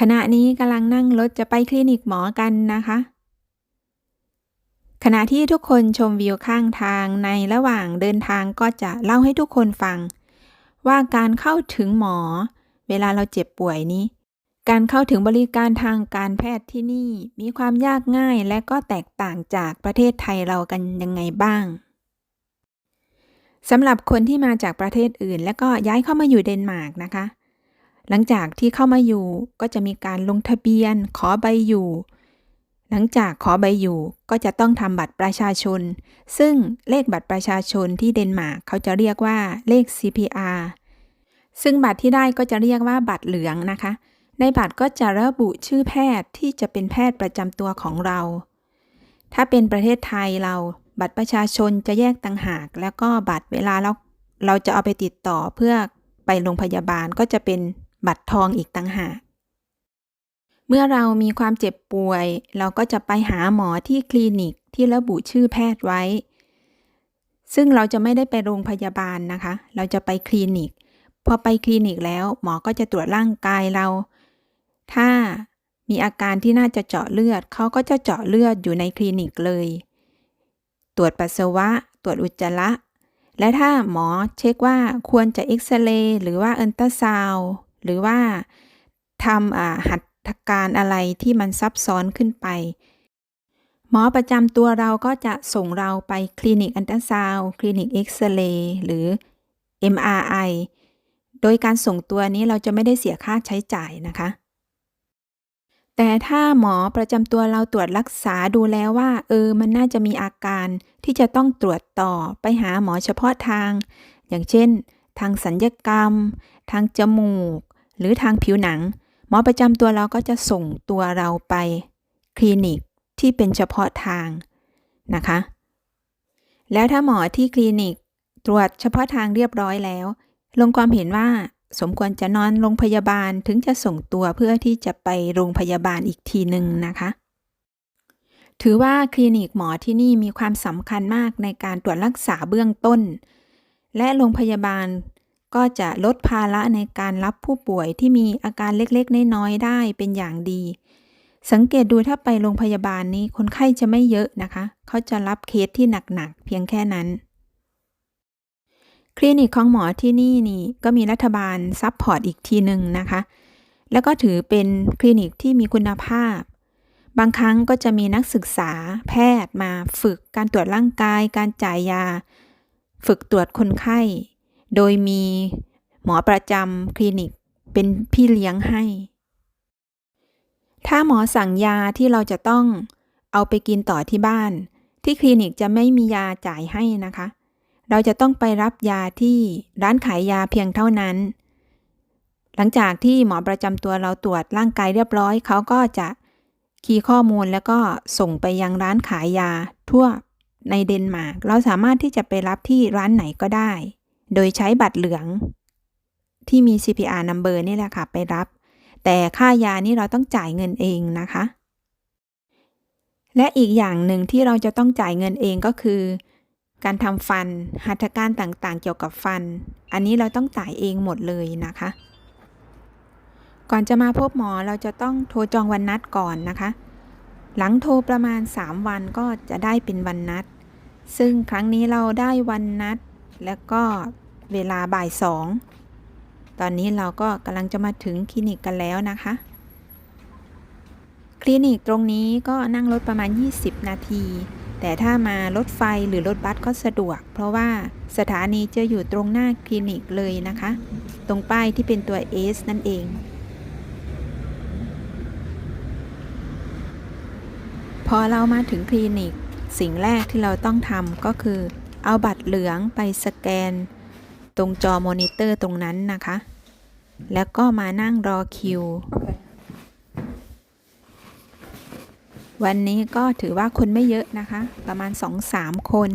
ขณะนี้กำลังนั่งรถจะไปคลินิกหมอกันนะคะ ขณะที่ทุกคนชมวิวข้างทางในระหว่างเดินทางก็จะเล่าให้ทุกคนฟัง ว่าการเข้าถึงหมอ เวลาเราเจ็บป่วยนี้ การเข้าถึงบริการทางการแพทย์ที่นี่มีความยากง่ายและก็แตกต่างจากประเทศไทยเรากันยังไงบ้างสำหรับคนที่มาจากประเทศอื่น และก็ย้ายเข้ามาอยู่เดนมาร์กนะคะ หลังจากที่เข้ามาอยู่ก็จะมีการลงทะเบียน ขอใบอยู่ หลังจากขอใบอยู่ก็จะต้องทำบัตรประชาชน ซึ่งเลขบัตรประชาชนที่เดนมาร์กเขาจะเรียกว่าเลข CPR ซึ่งบัตรที่ได้ก็จะเรียกว่าบัตรเหลืองนะคะ ในบัตรก็จะระบุชื่อแพทย์ที่จะเป็นแพทย์ประจำตัวของเรา ถ้าเป็นประเทศไทยเราบัตรประชาชนจะแยกต่างหาก แล้วก็บัตรเวลาเราเราจะเอาไปติดต่อเพื่อไปโรงพยาบาลก็จะเป็น บัตรทองอีกต่างหาก เมื่อเรามีความเจ็บป่วย เราก็จะไปหาหมอที่คลินิกที่ระบุชื่อแพทย์ไว้ ซึ่งเราจะไม่ได้ไปโรงพยาบาลนะคะ เราจะไปคลินิก พอไปคลินิกแล้วหมอก็จะตรวจร่างกายเรา ถ้ามีอาการที่น่าจะเจาะเลือด เขาก็จะเจาะเลือดอยู่ในคลินิกเลย ตรวจปัสสาวะ ตรวจอุจจาระและถ้าหมอเช็คว่าควรจะเอ็กซเรย์หรือว่าอันตราซาว หรือว่าทำหัตถการอะไรที่มันซับซ้อนขึ้นไป หมอประจำตัวเราก็จะส่งเราไปคลินิกอันตราซาวคลินิกเอ็กซเรย์หรือ MRI โดยการส่งตัวนี้เราจะไม่ได้เสียค่าใช้จ่ายนะคะ แต่ถ้าหมอประจำตัวเราตรวจรักษาดูแล้วว่า เออ มันน่าจะมีอาการที่จะต้องตรวจต่อไปหาหมอเฉพาะทาง อย่างเช่น ทางสัญญกรรม ทางจมูก หรือทางผิวหนัง หมอประจำตัวเราก็จะส่งตัวเราไปคลินิกที่เป็นเฉพาะทางนะคะ แล้วถ้าหมอที่คลินิกตรวจเฉพาะทางเรียบร้อยแล้ว ลงความเห็นว่าสมควรจะนอนโรงพยาบาลถึงจะส่งตัวเพื่อที่จะไปโรงพยาบาลอีกทีหนึ่งนะคะ ถือว่าคลินิกหมอที่นี่มีความสำคัญมากในการตรวจรักษาเบื้องต้น และโรงพยาบาล ก็จะลดภาระในการรับผู้ป่วยที่มีอาการเล็กๆ น้อยๆ ได้เป็นอย่างดี สังเกตดูถ้าไปโรงพยาบาลนี้คนไข้จะไม่เยอะนะคะ เขาจะรับเคสที่หนักๆ เพียงแค่นั้น คลินิกของหมอที่นี่นี่ก็มีรัฐบาลซัพพอร์ตอีกทีหนึ่งนะคะ แล้วก็ถือเป็นคลินิกที่มีคุณภาพ บางครั้งก็จะมีนักศึกษาแพทย์มาฝึกการตรวจร่างกาย การจ่ายยา ฝึกตรวจคนไข้ โดยมีหมอประจำคลินิกเป็นพี่เลี้ยงให้ ถ้าหมอสั่งยาที่เราจะต้องเอาไปกินต่อที่บ้าน ที่คลินิกจะไม่มียาจ่ายให้นะคะ เราจะต้องไปรับยาที่ร้านขายยาเพียงเท่านั้น หลังจากที่หมอประจำตัวเราตรวจร่างกายเรียบร้อย เขาก็จะคีย์ข้อมูลแล้วก็ส่งไปยังร้านขายยาทั่วในเดนมาร์ก เราสามารถที่จะไปรับที่ร้านไหนก็ได้ โดยใช้บัตรเหลือง ที่มี CPR number นี่แหละค่ะ ไปรับ แต่ค่ายานี่เราต้องจ่ายเงินเองนะคะ และอีกอย่างหนึ่งที่เราจะต้องจ่ายเงินเองก็คือ การทำฟัน หัตถการต่างๆ เกี่ยวกับฟัน อันนี้เราต้องจ่ายเองหมดเลยนะคะ ก่อนจะมาพบหมอเราจะต้องโทรจองวันนัดก่อนนะคะ หลังโทรประมาณ 3 วันก็จะได้เป็นวันนัด ซึ่งครั้งนี้เราได้วันนัดแล้วก็ เวลาบ่ายสอง ตอนนี้เราก็กำลังจะมาถึงคลินิกกันแล้วนะคะ คลินิกตรงนี้ก็นั่งรถประมาณ 20 นาที แต่ถ้ามารถไฟหรือรถบัสก็สะดวก เพราะว่าสถานีจะอยู่ตรงหน้าคลินิกเลยนะคะ ตรงป้ายที่เป็นตัว S นั่นเองพอเรามาถึงคลินิก สิ่งแรกที่เราต้องทำก็คือ เอาบัตรเหลืองไปสแกน ตรงจอมอนิเตอร์ตรงนั้นนะคะ แล้วก็มานั่งรอคิว okay. วันนี้ก็ถือว่าคนไม่เยอะนะคะ ประมาณ 2-3 คน